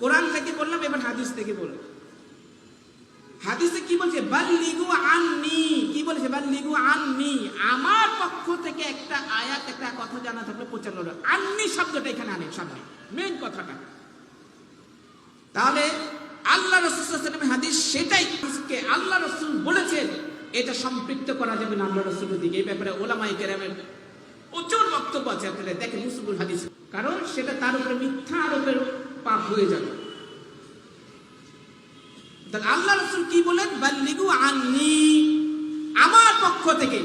কোরআন থেকে বললাম, এবার হাদিস থেকে বললাম হাদিসে কি বলছে? বাল্লিগু আননি। কি বলেছে? বাল্লিগু আননি। আমার পক্ষ থেকে একটা আয়াত, একটা কথা জানা থাকলে করো আননি শব্দটা এখানে আনে সামনে। মেন কথাটা। তাহলে আল্লাহ রসুল হাদিস সেটাই আল্লাহ রসুল বলেছেন, এটা সম্পৃক্ত করা যাবে না আল্লাহ রসুলের দিকে। এই ব্যাপারে ওলামাই কেরামের প্রচুর বক্তব্য আছে। আপনারা দেখেন মুসবুল হাদিস। কারণ সেটা তার উপরে মিথ্যা আরোপের পাপ হয়ে যাবে। আল্লাহ রসুল কি বলেন? বাল্লিগু আননি। আমার পক্ষ থেকে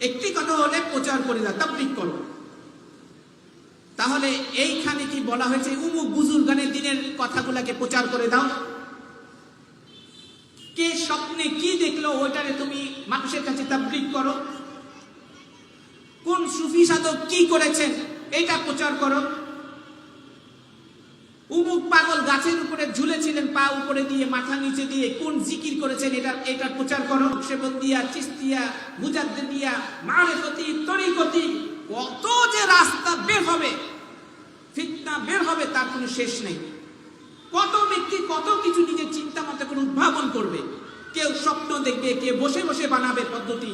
একটি কথা হলে প্রচার করে দাও তাবলিক করো। তাহলে এইখানে কি বলা হয়েছে? উমুক বুজুর্গানের দিনের কথাগুলাকে প্রচার করে দাও। কে স্বপ্নে কি দেখল, ওইটারে তুমি মানুষের কাছে তাবলিক করো। কোন সুফি সাধক কি করেছেন এটা প্রচার করো। উমুক পাগল গাছের উপরে ঝুলেছিলেন, পা উপরে দিয়ে, মাথা নিচে দিয়ে, কোন জিকির করেছেন এটা এটা প্রচার করো। সেবন দিয়া চিস্তিয়া মুজাদ্দে দিয়া, মারেফতি, তরিকতি, কত যে রাস্তা বের হবে, ফিতনা বের হবে, তার কোনো শেষ নেই। কত ব্যক্তি কত কিছু নিজের চিন্তা মতো করে উদ্ভাবন করবে। কেউ স্বপ্ন দেখবে, কে বসে বসে বানাবে পদ্ধতি,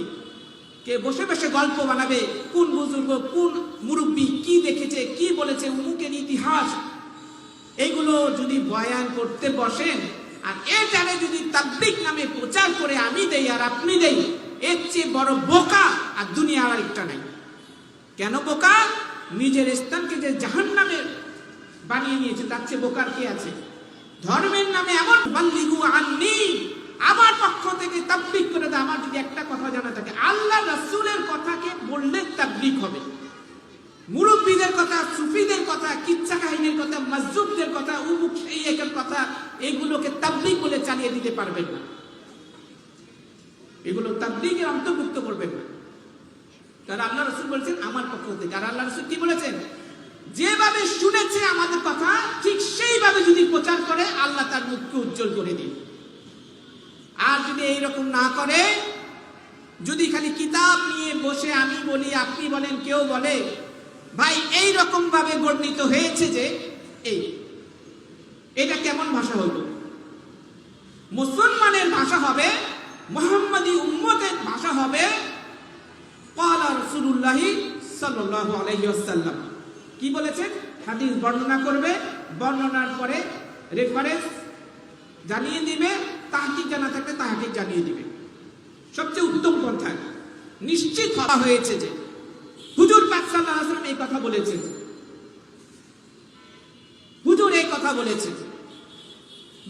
কে বসে বসে গল্প বানাবে, কোন বুজুর্গ, কোন মুরব্বী কি দেখেছে, কি বলেছে, উমুকের ইতিহাস এগুলো যদি বয়ান করতে বসেন, আর এটারে যদি তাবলিক নামে প্রচার করে আমি দেই আর আপনি দেই, এর চেয়ে বড় বোকা আর দুনিয়া আর একটা নাই। কেন বোকা? নিজের স্থানকে যে জাহান নামে বানিয়ে নিয়েছে, তার চেয়ে বোকার কি আছে? ধর্মের নামে এমন, বাল্লিগু আননি, আমার পক্ষ থেকে তাবলিক করে দেয় আমার যদি একটা কথা জানা থাকে, আল্লাহ রসুলের কথাকে বললে তাবলিক হবে। মুরব্বীদের কথা, সুফিদের কথা কথা মসজুদদের কথা, উমুক সেই একের কথা, এগুলোকে তাবলিগ বলে চালিয়ে দিতে পারবেন না। এগুলো তাবলিগের অন্তর্ভুক্ত করবেন না। কারণ আল্লাহ রসুল বলেছেন, আমার পক্ষ থেকে। আর আল্লাহ রসুল কি বলেছেন? যেভাবে শুনেছে আমাদের কথা, ঠিক সেইভাবে যদি প্রচার করে, আল্লাহ তার মুখকে উজ্জ্বল করে দিন। আর যদি এইরকম না করে, যদি খালি কিতাব নিয়ে বসে আমি বলি, আপনি বলেন, কেউ বলে, ভাই এই রকম ভাবে বর্ণিত হয়েছে যে এই, এটা কেমন ভাষা হলো? মুসলমানের ভাষা হবে, মোহাম্মদী উম্মতের ভাষা হবে কি বলেছেন হাদিস বর্ণনা করবে, বর্ণনার পরে রেফারেন্স জানিয়ে দিবে, তাহাকিক জানা থাকলে তাহাকিক জানিয়ে দিবে। সবচেয়ে উত্তম পন্থা নিশ্চিত হওয়া হয়েছে যে হুজুর পাক আলাইহি এই কথা বলেছেন। কথা বলেছে।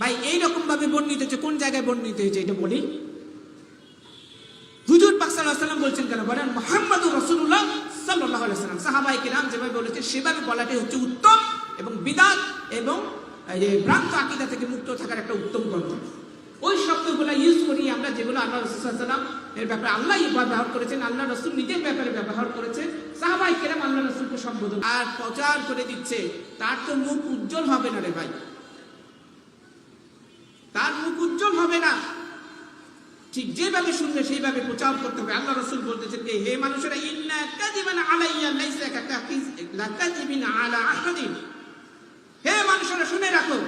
ভাই, এইরকম ভাবে বর্ণিত হয়েছে, কোন জায়গায় বর্ণিত হয়েছে এটা বলি? হুজুর পাক সাল্লাল্লাহু বলছেন কেন? বলেন মোহাম্মদ রসুল্লাহ সাল্লাহ সাল্লাম সাহাবাই কিরাম যেভাবে বলেছে, সেভাবে বলাটি হচ্ছে উত্তম এবং বিদাত এবং ভ্রান্ত আকিদা থেকে মুক্ত থাকার একটা উত্তম গ্রন্থ ওই শব্দগুলো ইউজ করি আমরা, যেগুলো আল্লাহ রসুলাম এর ব্যাপারে আল্লাহ ব্যবহার করেছেন, আল্লাহ রসুল নিজের ব্যাপারে ব্যবহার করেছেন, সাহাবাই কেরাম আল্লাহ রসুলকে সম্বোধন আর প্রচার করে দিচ্ছে, তার তো মুখ উজ্জ্বল হবে না রে ভাই। তার মুখ উজ্জ্বল হবে না। ঠিক যেভাবে শুনবে, সেইভাবে প্রচার করতে হবে। আল্লাহ রসুল বলতেছেন যে হে মানুষেরা, ইন্না কাজিবান আলাইয়া লাইসা কাকাকিজ লাকাজিবিন আলা হে মানুষেরা, শুনে রাখো।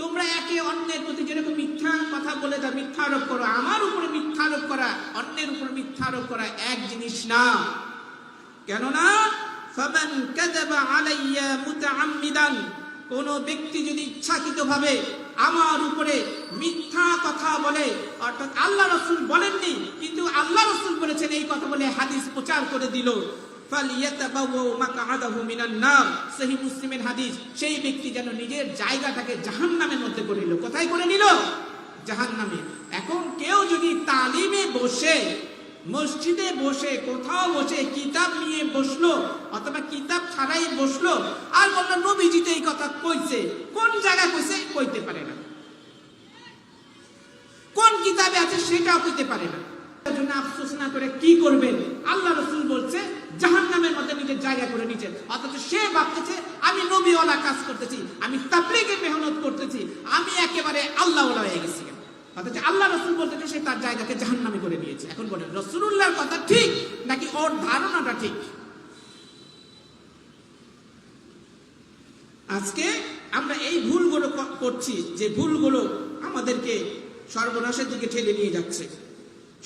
তোমরা একে অন্যের প্রতি যেরকম মিথ্যা কথা বলে তা মিথ্যা আরোপ করো, আমার উপরে মিথ্যা আরোপ করা, অন্যের উপরে মিথ্যা আরোপ করা এক জিনিস না। কেননা, ফামান কাযাবা আলাইয়া মুতাআম্মিদান, কোন ব্যক্তি যদি ইচ্ছাকৃতভাবে আমার উপরে মিথ্যা কথা বলে, অর্থাৎ আল্লাহ রসুল বলেননি, কিন্তু আল্লাহ রসুল বলেছেন এই কথা বলে হাদিস প্রচার করে দিল। মুসলিমের হাদিস, সেই ব্যক্তি যেন নিজের জায়গাটাকে মধ্যে করে কোথায় করে এখন কেউ যদি তালিমে বসে, মসজিদে বসে, কোথাও বসে কিতাব নিয়ে বসল, অথবা কিতাব ছাড়াই বসল, আর এই কথা কোন পারে না। কোন কিতাবে আছে সেটাও পারে না। জন্য করে কি করবেন? আল্লাহ রসুল বলছে জাহান নামের মধ্যে নিজের জায়গা করে নিচে অথচ সে ভাবতেছে, আমি নবীওয়ালা কাজ করতেছি, আমি তাবলিগের মেহনত করতেছি, আমি একেবারে আল্লাহওয়ালা হয়ে গেছি অথচ আল্লাহ রসুল বলতে সে তার জায়গাকে জাহান নামে করে নিয়েছে। এখন বলেন রসুল্লাহর কথা ঠিক নাকি ওর ধারণাটা ঠিক? আজকে আমরা এই ভুলগুলো করছি, যে ভুলগুলো আমাদেরকে সর্বনাশের দিকে ঠেলে নিয়ে যাচ্ছে।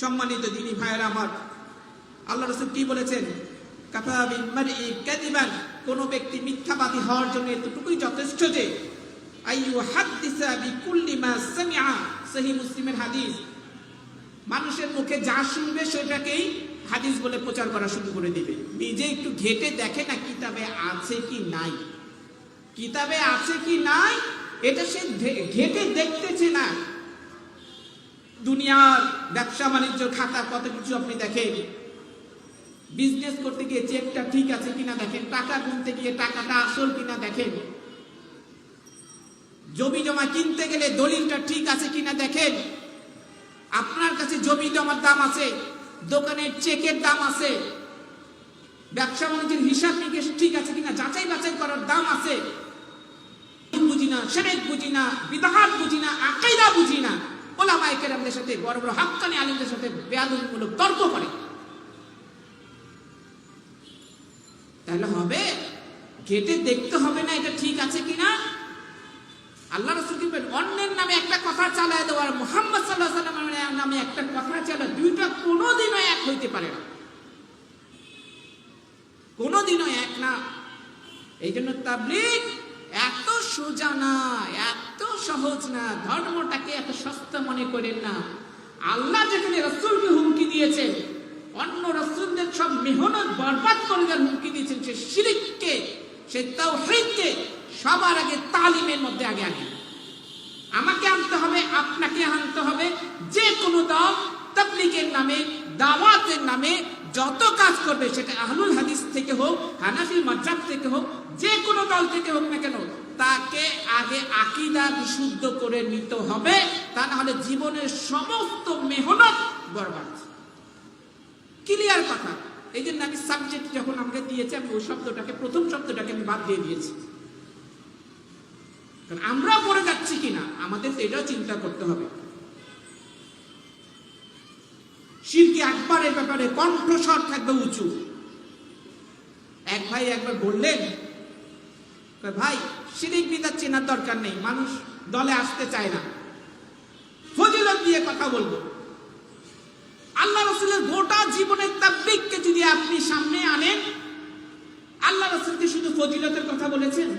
সম্মানিত দিনী ভাইয়েরা আমার, আল্লাহ রসুল কি বলেছেন? কোন ব্যক্তি মিথ্যাবাদী হওয়ার জন্য এতটুকুই যথেষ্ট যে মুসলিমের হাদিস। মানুষের মুখে যা শুনবে সেটাকেই হাদিস বলে প্রচার করা শুরু করে দিবে। নিজে একটু ঘেটে দেখে না কিতাবে আছে কি নাই। কিতাবে আছে কি নাই, এটা সে ঘেটে দেখতেছে না। দুনিয়ার ব্যবসা বাণিজ্য খাতা কত কিছু আপনি দেখেন। বিজনেস করতে গিয়ে চেকটা ঠিক আছে কিনা দেখেন, টাকা গুনতে গিয়ে টাকাটা আসল কিনা দেখেন। জমি জমা কিনতে গেলে দলিলটা ঠিক আছে কিনা দেখেন। আপনার কাছে জমি জমার দাম আছে, দোকানের চেকের দাম আছে। ব্যবসা বাণিজ্যের হিসাব নিকেশ ঠিক আছে কিনা, যাচাই বাছাই করার দাম আছে। বুঝি না, সেরেক বুঝি না বিদাহাত বুঝি না, আকাইদা বুঝি না। ওলামাই কেরামদের সাথে বড় বড় হাক্কানি আলিমদের সাথে বেয়াদুমূলক তর্ক করে। তাহলে হবে? ঘেটে দেখতে হবে না এটা ঠিক আছে কিনা? আল্লাহ রসুল কি অন্যের নামে একটা কথা চালায় দেওয়ার মোহাম্মদ সাল্লাহ সাল্লামের নামে একটা কথা চালা দুইটা কোনোদিনও এক হইতে পারে না। কোনোদিনও এক না। এই জন্য তাবলিগ এত সোজা না, এত সহজ না, ধর্মটাকে এত সস্তা মনে করেন না। আল্লাহ যেখানে রসুলকে হুমকি দিয়েছেন অন্য রসুলদের সব মেহনত বরবাদ করে দেওয়ার হুমকি দিয়েছেন সে শিরিককে, সে তাওহীদকে, সবার আগে তালিমের মধ্যে আগে আগে আমাকে আনতে হবে, আপনাকে আনতে হবে। যে কোনো দল তাবলিগের নামে, দাওয়াতের নামে যত কাজ করবে, সেটা আহলুল হাদিস থেকে হোক হানাফি মাজাব থেকে হোক, যে কোনো দল থেকে হোক না কেন, তাকে আগে আকিদা বিশুদ্ধ করে নিতে হবে। তা না হলে জীবনের সমস্ত মেহনত বরবাদ। ক্লিয়ার কথা। এই জন্য আমি সাবজেক্ট যখন আমাকে দিয়েছে, আমি ওই শব্দটাকে, প্রথম শব্দটাকে আমি বাদ দিয়ে দিয়েছি। কারণ আমরা পড়ে যাচ্ছি কিনা, আমাদের এটাও চিন্তা করতে হবে। শিরকে একবারের ব্যাপারে কণ্ঠস্বর থাকবে উঁচু। এক ভাই একবার বললেন ভাই, শিরিক বিদাত চেনার দরকার নেই, মানুষ দলে আসতে চায় না। ফজিলত দিয়ে কথা বলব। আল্লাহ রসুলের গোটা জীবনের তাব্বিককে যদি আপনি সামনে আনেন, আল্লাহ রসুলকে শুধু ফজিলতের কথা বলেছেন?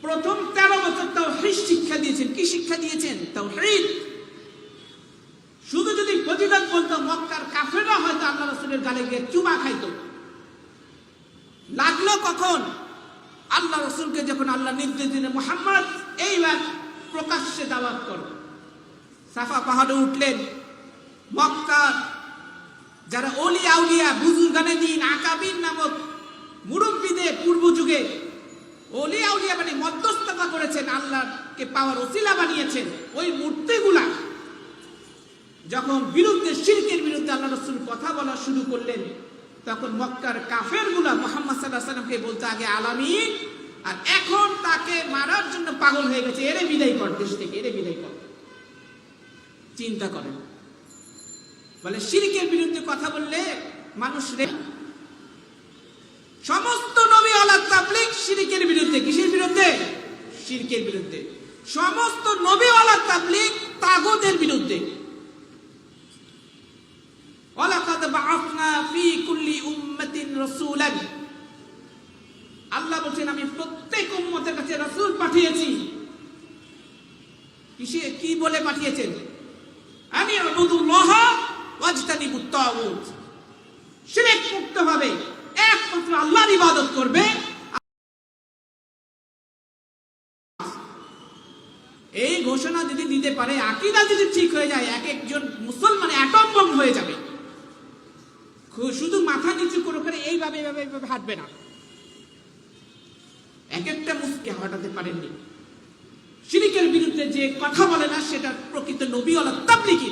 প্রথম তেরো বছর তাও শিক্ষা দিয়েছেন। কি শিক্ষা দিয়েছেন? তাও শুধু যদি ফজিলত বলতো, মক্কার কাফেরা হয়তো আল্লাহ রসুলের গালে গিয়ে চুমা খাইতো। লাগল কখন? আল্লাহ রসুলকে যখন আল্লাহ নির্দেশ দিলেন, মোহাম্মদ, এইবার প্রকাশ্যে দাওয়াত করো। সাফা পাহাড়ে উঠলেন। মক্কার যারা অলি আউলিয়া বুজুর্গানে দিন আকাবির নামক মুরব্বীদের পূর্ব যুগে অলি আউলিয়া মানে মধ্যস্থতা করেছেন, আল্লাহকে পাওয়ার ওসিলা বানিয়েছেন, ওই মূর্তিগুলা যখন বিরুদ্ধে শিরকের বিরুদ্ধে আল্লাহ রসুল কথা বলা শুরু করলেন, তখন মক্কার কাফেরগুলা মোহাম্মদ সাল্লাহ সাল্লামকে বলতে আগে আলামিন, আর এখন তাকে মারার জন্য পাগল হয়ে গেছে, এরে বিদায় কর দেশ থেকে, এরে বিদায় কর। চিন্তা করেন। বলে, শিরকের বিরুদ্ধে কথা বললে মানুষ সমস্ত নবী আল্লাহ তাবলিগ শিরকের বিরুদ্ধে। কিসের বিরুদ্ধে? শিরকের বিরুদ্ধে। সমস্ত নবী আল্লাহ তাবলিগ তাগদের বিরুদ্ধে। আল্লাহ আমি প্রত্যেক উম্মতের কাছে রাসূল পাঠিয়েছি। কিসে কি বলে পাঠিয়েছেন? আমি আবুদুল্লাহ মুক্ত হবে, একমাত্র আল্লাহর ইবাদত করবে। এই ঘোষণা যদি দিতে পারে, আকিদা যদি ঠিক হয়ে যায়, এক একজন মুসলমান হয়ে যাবে। শুধু মাথা নিচু করে করে এইভাবে এইভাবে এইভাবে হাঁটবে না। এক একটা মুসকে হটাতে পারেননি। শিরিকের বিরুদ্ধে যে কথা বলে না সেটা প্রকৃত নবী ওলা তাবলিগি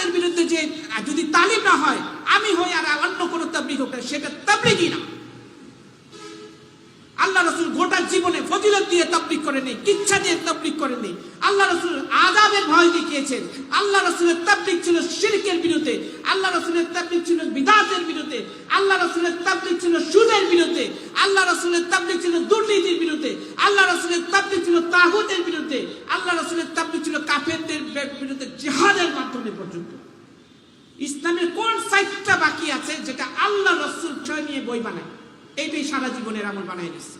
বিদাতের বিরুদ্ধে যে যদি তালিম না হয়, আমি হই আর অন্য কোনো তাবলিগ হোক সেটা তাবলিগই না। আল্লাহ রসুল গোটা জীবনে ফজিলত দিয়ে তবলিক করে নেই কিচ্ছা দিয়ে তবলিক করে নেই আল্লাহ রসুল আজাবের ভয় দেখিয়েছেন। আল্লাহ রসুলের তবলিক ছিল শিরকের বিরুদ্ধে। আল্লাহ রসুলের তবলিক ছিল বিদাতের বিরুদ্ধে। আল্লাহ রসুলের তবলিক ছিল সুদের বিরুদ্ধে। আল্লাহ রসুলের তবলিক ছিল দুর্নীতির বিরুদ্ধে। আল্লাহ রসুলের তবলিক ছিল তাহুদের বিরুদ্ধে। আল্লাহ রসুলের তবলিক ছিল কাফেরদের বিরুদ্ধে জিহাদের মাধ্যমে পর্যন্ত। ইসলামের কোন সাইটটা বাকি আছে যেটা আল্লাহ রসুল ছয় নিয়ে বই বানায়? এইটাই সারা জীবনের আমল বানায় নিচ্ছে।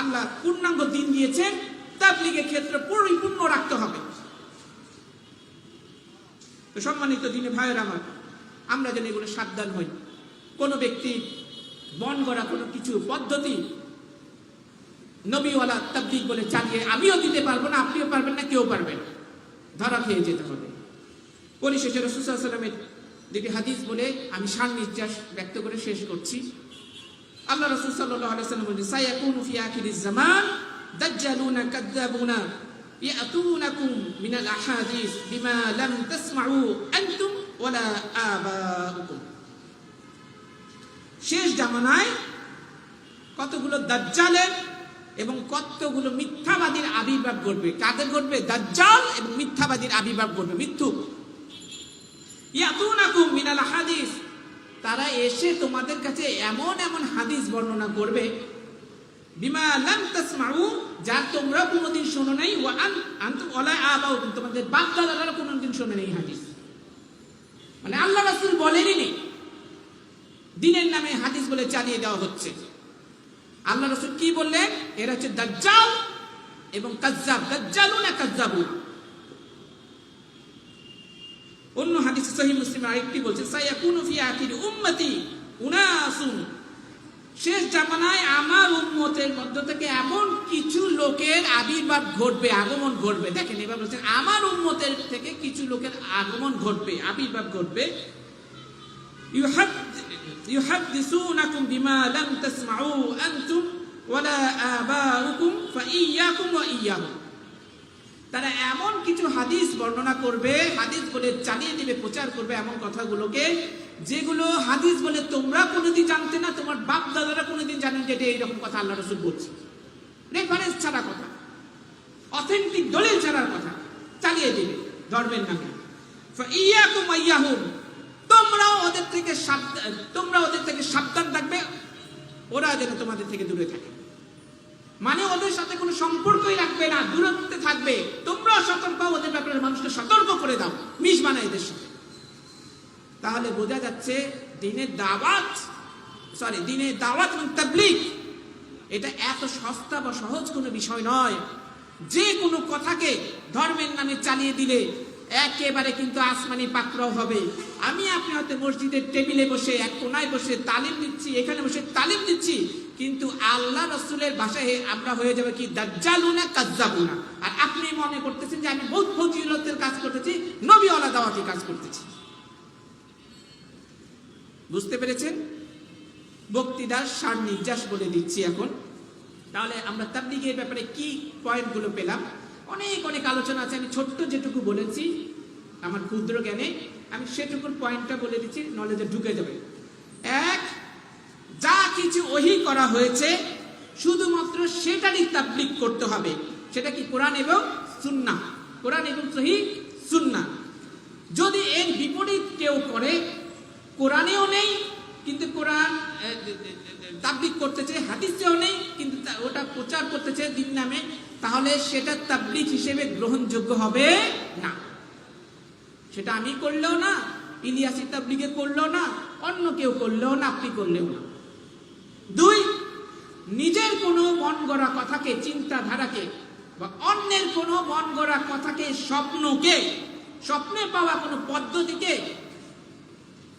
আল্লাহ পূর্ণাঙ্গ দিন দিয়েছেন, তাবলিগের ক্ষেত্রে পরিপূর্ণ রাখতে হবে। সম্মানিত দিনে ভাইয়ের আমার, আমরা যেন এগুলো সাবধান হই। কোন ব্যক্তি বন করা কোনো কিছু পদ্ধতি নবীওয়ালা তাবলিগ বলে চালিয়ে আমিও দিতে পারব না, আপনিও পারবেন না, কেউ পারবেন ধরা খেয়ে যেতে হবে। পরিশেষে রসুলামের দুটি হাদিস বলে আমি সার নির্যাস ব্যক্ত করে শেষ করছি। আল্লাহ রসুল সাল্লাহ আলাইসাল্লাম বলেন সায়াকুনু ফি আখিরিজ জামান দাজ্জালুনা কাযযাবুনা ইয়াতুনাকুম মিনাল আহাদিস বিমা লাম তাসমাউ আনতুম ওয়ালা আবাউকুম. শেষ জামানায় কতগুলো দাজ্জালের এবং কতগুলো মিথ্যাবাদীর আবির্ভাব ঘটবে? কাদের ঘটবে? দাজ্জাল এবং মিথ্যাবাদীর আবির্ভাব ঘটবে। মিথ্যুক। ইয়াতুনাকুম মিনাল হাদিস তারা এসে তোমাদের কাছে এমন এমন হাদিস বর্ণনা করবে, বিমা লাম তাসমাউ, যা তোমরা কোনোদিন শোনো নাই, ওয়া আন, আনতুম ওয়ালা তোমাদের বাপ দাদারা কোনোদিন শোনে নাই হাদিস। মানে আল্লাহ রাসূল বলেনই নেই দিনের নামে হাদিস বলে চালিয়ে দেওয়া হচ্ছে। আল্লাহ রসুল কি বললেন? এরা হচ্ছে দাজ্জাল এবং কাজ্জাব। দাজ্জালু না কাজ্জাবু অন্য হাদিস সহি মুসলিম আরেকটি বলছে সাইয়াকুনু ফি আখির উম্মতি উনাসুন। শেষ জামানায় আমার উন্মতের মধ্য থেকে এমন কিছু লোকের আবির্ভাব ঘটবে, আগমন ঘটবে। দেখেন, এবার বলছেন, আমার উন্মতের থেকে কিছু লোকের আগমন ঘটবে, আবির্ভাব ঘটবে। ইউহাদ্দিসুনাকুম বিমা লাম তাসমাউ আনতুম ওয়ালা আবাউকুম ফাইয়াকুম ওয়া ইয়াহুম। তারা এমন কিছু হাদিস বর্ণনা করবে, হাদিস বলে চালিয়ে দিবে, প্রচার করবে এমন কথাগুলোকে, যেগুলো হাদিস বলে তোমরা কোনোদিন জানতে না, তোমার বাপ দাদারা কোনোদিন জানেন যে এটা এইরকম কথা আল্লাহ রসুল বলছে। রেফারেন্স ছাড়া কথা। অথেন্টিক দলিল ছাড়ার কথা। চালিয়ে দিবে, ধর্মের নামে। ইয়াকুম ইয়াহুম তোমরাও ওদের থেকে সাবধান তোমরা ওদের থেকে সাবধান থাকবে। ওরা যেন তোমাদের থেকে দূরে থাকে। মানে ওদের সাথে কোনো সম্পর্কই রাখবে না, দূরত্বে থাকবে। তোমরাও সতর্ক ওদের ব্যাপারে মানুষকে সতর্ক করে দাও, মিশ বানায় এদের সাথে। তাহলে বোঝা যাচ্ছে দিনের দাওয়াত সরি দিনের দাওয়াত এবং তাবলিগ, এটা এত সস্তা বা সহজ কোনো বিষয় নয়। যে কোনো কথাকে ধর্মের নামে চালিয়ে দিলে একেবারে কিন্তু আসমানি পাকড়াও হবে। আমি আপনি হয়তো মসজিদের টেবিলে বসে, এক কোনায় বসে তালিম দিচ্ছি, এখানে বসে তালিম দিচ্ছি, কিন্তু আল্লাহ রসুলের ভাষায় আমরা হয়ে যাবে কি? দাজ্জালুনা কাজ্জাবুনা। আর আপনি মনে করতেছেন যে আমি বহুত ফজিলতের কাজ করতেছি নবী আলা দাওয়াতি কাজ করতেছি। বুঝতে পেরেছেন? বক্তৃতার সার নির্যাস বলে দিচ্ছি এখন। তাহলে আমরা তার তাবলিগের ব্যাপারে কি পয়েন্টগুলো পেলাম? অনেক অনেক আলোচনা আছে। আমি ছোট্ট যেটুকু বলেছি, আমার ক্ষুদ্র জ্ঞানে, আমি সেটুকুর পয়েন্টটা বলে দিচ্ছি নলেজে ঢুকে যাবে। এক, যা কিছু ওহি করা হয়েছে, শুধুমাত্র সেটারই তাবলিগ করতে হবে। সেটা কি কোরআন এবং সুন্না কোরআন এবং সহি সুন্না যদি এর বিপরীত কেউ করে, কোরআনেও নেই, কিন্তু কোরআন তাবলিক করতেছে হাদিসেও নেই, কিন্তু ওটা প্রচার করতেছে দিন নামে তাহলে সেটা তাবলিক হিসেবে গ্রহণযোগ্য হবে না। সেটা আমি করলেও না, ইলিয়াসি তাবলিগে করলেও না, অন্য কেউ করলেও না, আপনি করলেও না। দুই, নিজের কোনো মন গড়া কথাকে, চিন্তাধারাকে বা অন্যের কোনো মন গড়া কথাকে, স্বপ্নকে, স্বপ্নে পাওয়া কোনো পদ্ধতিকে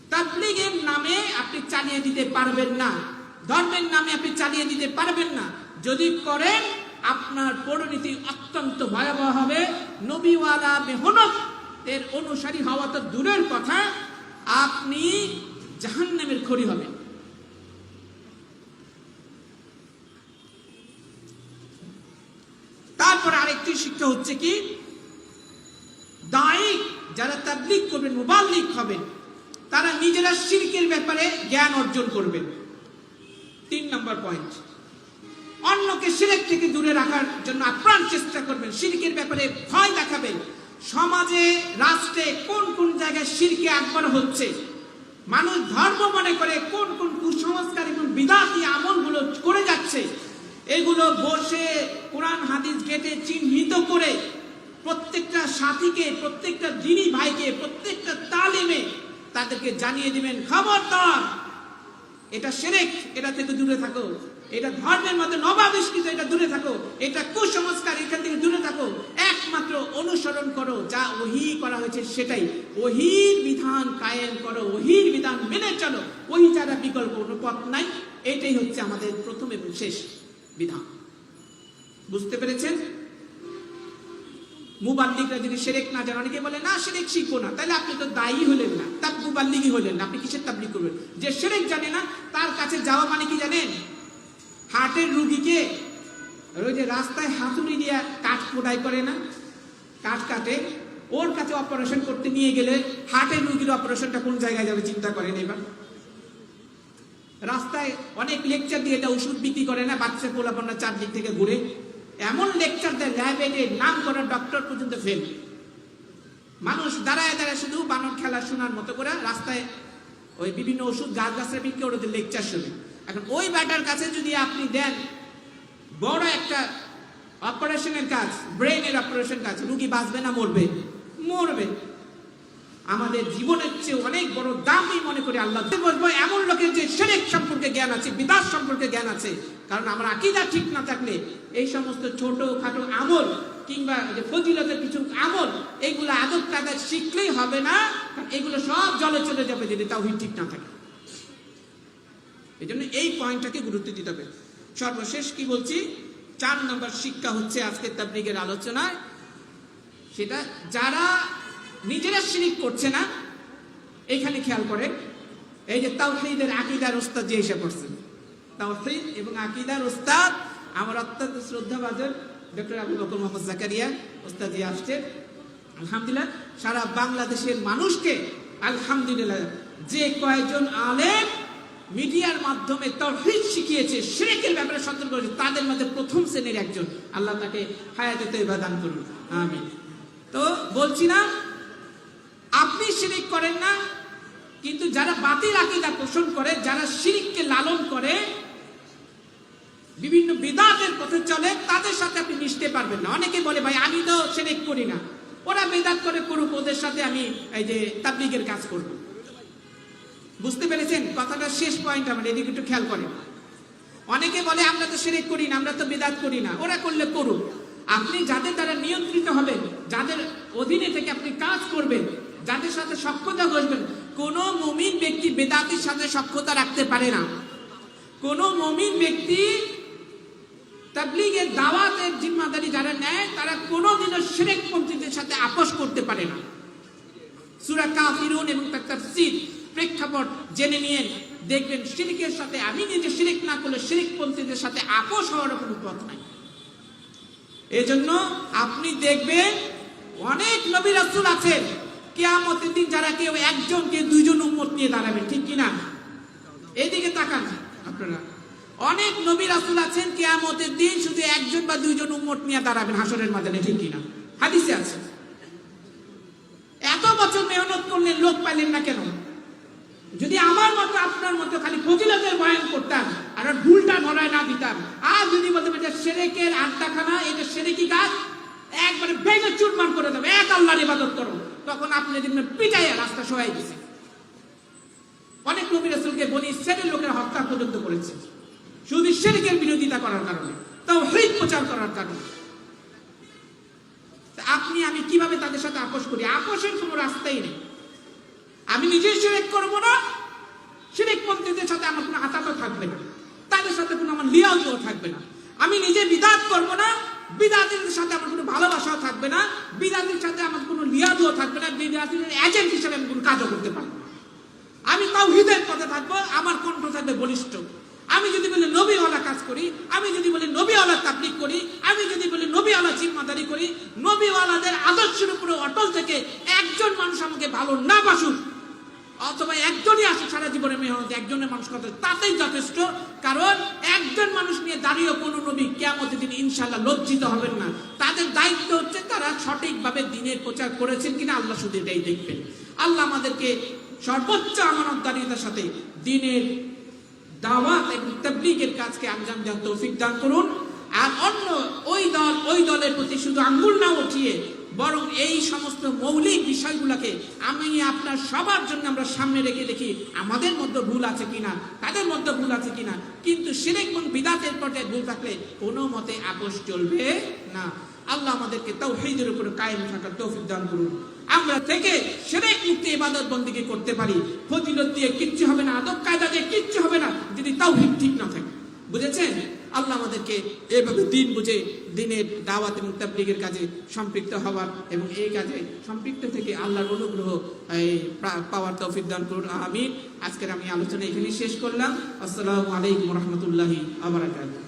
তাবলিগের নামে আপনি চালিয়ে দিতে পারবেন না। ধর্মের নামে আপনি চালিয়ে দিতে পারবেন না। যদি করেন আপনার পরিণতি অত্যন্ত ভয়াবহ হবে। নবীওয়ালা মেহনত এর অনুসারী হওয়া তো দূরের কথা, আপনি জাহান্নামের খড়ি হবেন। তারপর আরেকটি শিক্ষা হচ্ছে কি? দায়িক যারা তাবলিক করবেন, মুবাল্লিক হবেন, তারা নিজেরা শিরকের ব্যাপারে জ্ঞান অর্জন করবেন। তিন নম্বর পয়েন্ট অন্য ধর্মকে সিরেক থেকে দূরে রাখার জন্য আপ্রাণ চেষ্টা করবেন। সিরকের ব্যাপারে ভয় দেখাবেন। সমাজে, রাষ্ট্রে কোন কোন জায়গায় সিরকে একবার হচ্ছে? মানুষ ধর্ম মনে করে কোন কোন কুসংস্কার এবং বিদাতি আমলগুলো করে যাচ্ছে। এগুলো বসে কোরআন, হাদিস, গেটে চিহ্নিত করে প্রত্যেকটা সাথীকে, প্রত্যেকটা দিনী ভাইকে, প্রত্যেকটা তালিমে তাদেরকে জানিয়ে দিবেন, খবরদার, এটা সেরেক, এটা থেকে দূরে থাকো। এটা ধর্মের মধ্যে নবাবিষ্কৃত এটা দূরে থাকো। এটা কুসংস্কার, এখান থেকে দূরে থাকো। একমাত্র অনুসরণ করো, যা ওহি করা হয়েছে সেটাই। ওহির বিধান কায়েম করো, ওহির বিধান মেনে চলো। ওহি ছাড়া বিকল্প, কোনো পথ নাই। এটাই হচ্ছে আমাদের প্রথম এবং শেষ বিধান। বুঝতে পেরেছেন? মুবাল্লিকরা যদি সেরেক না জানেন অনেকে বলে, না, সেরেক শিখব না। তাহলে আপনি তো দায়ী হলেন না। তার মুবাল্লিগই হলেন না। আপনি কিসের তাবলিক করবেন? যে সেরেক জানে না, তার কাছে যাওয়া মানে কি জানেন? হার্টের রুগীকে ওই যে রাস্তায় হাতুড়ি দিয়ে কাঠ পোড়াই করে না, কাঠ কাটে। ওর কাছে অপারেশন করতে নিয়ে গেলে হার্টের রুগীর অপারেশনটা কোন জায়গায় যাবে চিন্তা করেন এবার। রাস্তায় অনেক লেকচার দিয়ে এটা ওষুধ বিক্রি করে না বাচ্চা পোলাপনা চারদিক থেকে ঘুরে। এমন লেকচার দেয় ল্যাবে নাম করা ডক্টর পর্যন্ত ফেল মানুষ দাঁড়ায় দাঁড়ায় শুধু বানর খেলা শোনার মতো করে রাস্তায় ওই বিভিন্ন ওষুধ গাছ গাছের বিক্রি করে ওদের লেকচার শুনে। এখন ওই ব্যাটার কাছে যদি আপনি দেন, বড় একটা অপারেশনের কাজ ব্রেনের অপারেশন কাজ, রুগী বাঁচবে না, মরবে। মরবে। আমাদের জীবনের চেয়ে অনেক বড় দামই মনে করি আল্লাহ। বলব, এমন লোকের যে সেরেক সম্পর্কে জ্ঞান আছে, বিদাস সম্পর্কে জ্ঞান আছে, কারণ আমার আকিদা ঠিক না থাকলে এই সমস্ত ছোট খাটো আমল কিংবা যে ফজিলতের কিছু আমল, এগুলো আদব কাদা শিখলেই হবে না এগুলো সব জলে চলে যাবে যদি তাও ঠিক না থাকে। এই জন্য এই পয়েন্টটাকে গুরুত্ব দিতে হবে। সর্বশেষ কি বলছি? চার নম্বর শিক্ষা হচ্ছে আজকে তাবলিগের আলোচনায়। সেটা যারা নিজেরা শিরিক করছে না এইখানে খেয়াল করেন, এই যে তাওহীদের আকীদার ওস্তাদ যে এসে পড়ছেন তাওহীদ এবং আকিদার ওস্তাদ, আমার অত্যন্ত শ্রদ্ধাভাজন ডক্টর আবু বকর মোহাম্মদ জাকারিয়া ওস্তাদ আসছেন। আলহামদুলিল্লাহ, সারা বাংলাদেশের মানুষকে আলহামদুলিল্লাহ, যে কয়েকজন আলেম মিডিয়ার মাধ্যমে তৌহিদ শিখিয়েছে, শিরকের ব্যাপারে সতর্ক করেছে তাদের মধ্যে প্রথম শ্রেণির একজন। আল্লাহ তাকে হায়াতে তৈবা দান করুন। আমিন। তো বলছি না, আপনি শিরিক করেন না, কিন্তু যারা বাতিল আকিদা পোষণ করে, যারা শিরিককে লালন করে, বিভিন্ন বেদাতের পথে চলে, তাদের সাথে আপনি মিশতে পারবেন না। অনেকে বলে, ভাই, আমি তো শিরিক করি না। ওরা বেদাত করে করুক, ওদের সাথে আমি এই যে তাবলিগের কাজ করব। বুঝতে পেরেছেন? কথাটা শেষ পয়েন্ট আমার, এদিকে একটু খেয়াল করেন। অনেকে বলে, আমরা তো শিরিক করি না, আমরা তো বেদাত করি না। ওরা করলে করুক। আপনি যাদের দ্বারা নিয়ন্ত্রিত হবেন, যাদের অধীনে থেকে আপনি কাজ করবেন, যাদের সাথে সক্ষতা বসবেন, কোন মমিন ব্যক্তি বেদাতির সাথে সক্ষতা রাখতে পারে না। কোন মমিন ব্যক্তি তাবলিগের দাওয়াতের জিম্মাদারি যারা নেয়, তারা কোনোদিনও শিরেক পন্থীদের সাথে আপোষ করতে পারে না। সুরা কাফিরুন এবং তার তাফসীর প্রেক্ষাপট জেনে নিয়ে দেখবেন শিরিকের সাথে, আমি নিজে শিরিক না করলে শিরিক পন্থীদের সাথে আপোষ হওয়ার কোনো পথ নাই। এজন্য আপনি দেখবেন অনেক নবী রাসূল আছেন, কিয়ামতের দিন যারা কেউ একজনকে দুইজন উম্মত নিয়ে দাঁড়াবেন ঠিক কিনা? এইদিকে তাকান আপনারা। অনেক নবী রাসূল আছেন, কিয়ামতের দিন শুধু একজন বা দুইজন উম্মত নিয়ে দাঁড়াবেন হাসরের ময়দানে, ঠিক কিনা? হাদিসে আছে। এত বছর মেহনত করলেন, লোক পাইলেন না কেন? যদি আমার মতো আপনার মতো খালি ফজিলতের বয়ান করতাম, আর ভুলটা ধরায় না দিতাম, আর যদি বলতে এটা সেরেকের আড্ডাখানা, এটা সেরেকি কাজ একবারে ভেঙে চুরমার করে দেবে, এক আল্লাহর ইবাদত করো। তখন আপনি দেখবেন পিটাইয়া রাস্তা সবাই দিছে। অনেক নবী রাসূলকে বনি ইসরায়েলের লোকের হত্যা পর্যন্ত করেছে। শুধু সেরেকের বিরোধিতা করার কারণে তাও হৃদ প্রচার করার কারণে। আপনি, আমি কীভাবে তাদের সাথে আপোষ করি? আপোষের কোনো রাস্তাই নেই। আমি নিজে সিরেক করব না। সিরেক পন্থীদের সাথে আমার কোনো আতাতও থাকবে না। তাদের সাথে কোনো আমার লিয়াজও থাকবে না। আমি নিজে বিদাত করব না। বিদাতের সাথে আমার কোনো ভালোবাসাও থাকবে না। বিদাতের সাথে আমার কোনো লিয়াজও থাকবে না। বিদাতের এজেন্ট হিসেবে আমি কোনো কাজও করতে পারব আমি তাও হৃদয়ের পথে থাকব। আমার কণ্ঠ থাকবে বলিষ্ঠ। আমি যদি বলি নবীওয়ালা কাজ করি, আমি যদি বলি নবীওয়ালা তাবলিক করি, আমি যদি বলি নবীওয়ালা জিম্মাদারি করি, নবীওয়ালাদের আদর্শের উপরে অটল থেকে একজন মানুষ আমাকে ভালো না বাসুক অথবা একজনই আসে, সারা জীবনে মেহনত একজনের মানুষ কথা তাতেই যথেষ্ট। কারণ একজন মানুষ নিয়ে দাঁড়িয়ে কোনো নবী কেয়ামতের দিন ইনশাল্লাহ লজ্জিত হবেন না। তাদের দায়িত্ব হচ্ছে তারা সঠিকভাবে দিনের প্রচার করেছেন কিনা আল্লাহ শুধু এটাই দেখবেন। আল্লাহ আমাদেরকে সর্বোচ্চ আমানতদারিতার সাথে দিনের দাওয়াত এবং তাবলীগের কাজকে আঞ্জাম দেওয়ার তৌফিক দান করুন। আর অন্য ওই দল, ওই দলের প্রতি শুধু আঙ্গুল না উঠিয়ে বরং এই সমস্ত মৌলিক বিষয়গুলোকে আমি আপনার সবার জন্য আমরা সামনে রেখে দেখি, আমাদের মধ্যে ভুল আছে কিনা, তাদের মধ্যে ভুল আছে কিনা। কিন্তু সিরেক এবং বিদাতের পটে ভুল থাকলে কোনো মতে আপোষ চলবে না। আল্লাহ আমাদেরকে তাওহীদের উপরে কায়েম থাকার তৌফিক দান করুন। আমরা থেকে সেরেক মুক্তি ইবাদত বন্দিকে করতে পারি। ফজিলত দিয়ে কিচ্ছু হবে না আদব কায়দা দিয়ে কিচ্ছু হবে না যদি তাওহীদ ঠিক না থাকে। বুঝেছেন? আল্লাহ আমাদেরকে এভাবে দিন বুঝে দিনের দাওয়াত এবং তাবলীগের কাজে সম্পৃক্ত হওয়ার এবং এই কাজে সম্পৃক্ত থেকে আল্লাহর অনুগ্রহ পাওয়ার তৌফিক দান করুন। আমিন। আজকের আমি আলোচনা এখানেই শেষ করলাম। আসসালামু আলাইকুম রহমতুল্লাহি আবরাকাতুহু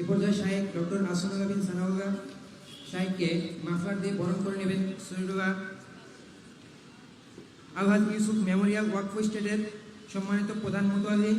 এ পর্যায়ে শাহেক ডক্টর নাসরুল্লাহ বিন সানাউল্লাহ শাহেককে মাফলার দিয়ে বরণ করে নেবেন সৈয়দুল্লাহ আলহাজ ইউসুফ মেমোরিয়াল ওয়াকফ স্টেটের সম্মানিত প্রধান মুতালি